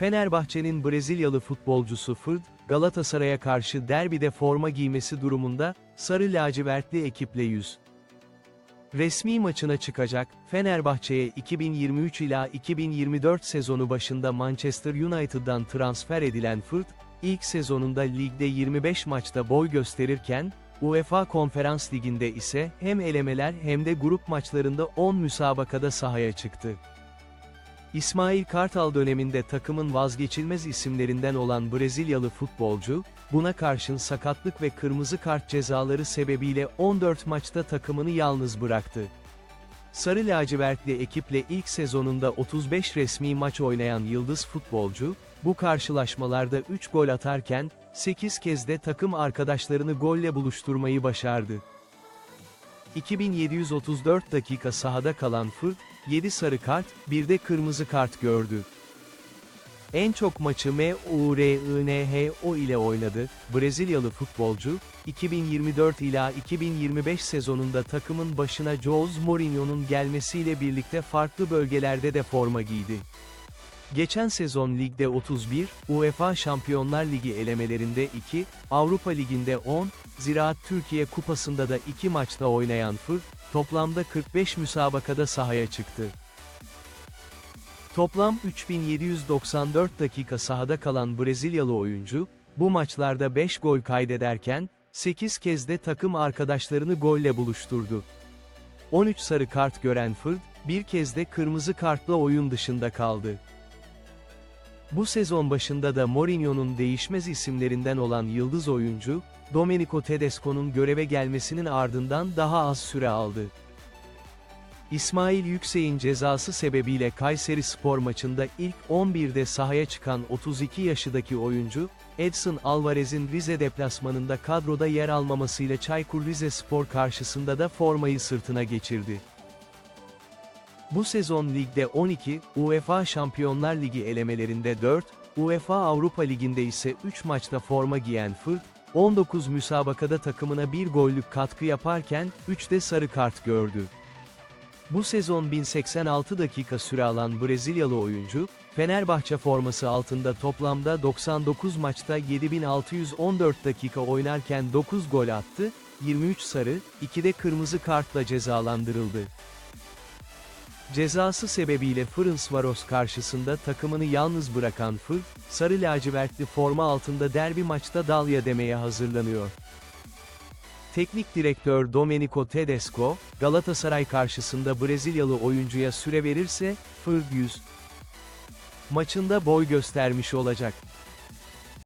Fenerbahçe'nin Brezilyalı futbolcusu Fırd, Galatasaray'a karşı derbide forma giymesi durumunda, sarı lacivertli ekiple yüz. Resmi maçına çıkacak, Fenerbahçe'ye 2023 ila 2024 sezonu başında Manchester United'dan transfer edilen Fırt, ilk sezonunda ligde 25 maçta boy gösterirken, UEFA Konferans Ligi'nde ise hem elemeler hem de grup maçlarında 10 müsabakada sahaya çıktı. İsmail Kartal döneminde takımın vazgeçilmez isimlerinden olan Brezilyalı futbolcu, buna karşın sakatlık ve kırmızı kart cezaları sebebiyle 14 maçta takımını yalnız bıraktı. Sarı lacivertli ekiple ilk sezonunda 35 resmi maç oynayan yıldız futbolcu, bu karşılaşmalarda 3 gol atarken, 8 kez de takım arkadaşlarını golle buluşturmayı başardı. 2734 dakika sahada kalan Fırt, 7 sarı kart, bir de kırmızı kart gördü. En çok maçı MURINHO ile oynadı. Brezilyalı futbolcu, 2024 ila 2025 sezonunda takımın başına Jose Mourinho'nun gelmesiyle birlikte farklı bölgelerde de forma giydi. Geçen sezon ligde 31, UEFA Şampiyonlar Ligi elemelerinde 2, Avrupa Ligi'nde 10, Ziraat Türkiye Kupası'nda da 2 maçta oynayan Fır, toplamda 45 müsabakada sahaya çıktı. Toplam 3794 dakika sahada kalan Brezilyalı oyuncu, bu maçlarda 5 gol kaydederken, 8 kez de takım arkadaşlarını golle buluşturdu. 13 sarı kart gören Fırd, bir kez de kırmızı kartla oyun dışında kaldı. Bu sezon başında da Mourinho'nun değişmez isimlerinden olan yıldız oyuncu, Domenico Tedesco'nun göreve gelmesinin ardından daha az süre aldı. İsmail Yüksek'in cezası sebebiyle Kayseri Spor maçında ilk 11'de sahaya çıkan 32 yaşındaki oyuncu, Edson Alvarez'in Rize deplasmanında kadroda yer almamasıyla Çaykur Rizespor karşısında da formayı sırtına geçirdi. Bu sezon ligde 12, UEFA Şampiyonlar Ligi elemelerinde 4, UEFA Avrupa Ligi'nde ise 3 maçta forma giyen Fırt, 19 müsabakada takımına bir gollük katkı yaparken, 3 sarı kart gördü. Bu sezon 1086 dakika süre alan Brezilyalı oyuncu, Fenerbahçe forması altında toplamda 99 maçta 7614 dakika oynarken 9 gol attı, 23 sarı, 2 de kırmızı kartla cezalandırıldı. Cezası sebebiyle Ferencvaros karşısında takımını yalnız bırakan Fır, sarı lacivertli forma altında derbi maçta dalya demeye hazırlanıyor. Teknik direktör Domenico Tedesco, Galatasaray karşısında Brezilyalı oyuncuya süre verirse, Fır 100 maçında boy göstermiş olacak.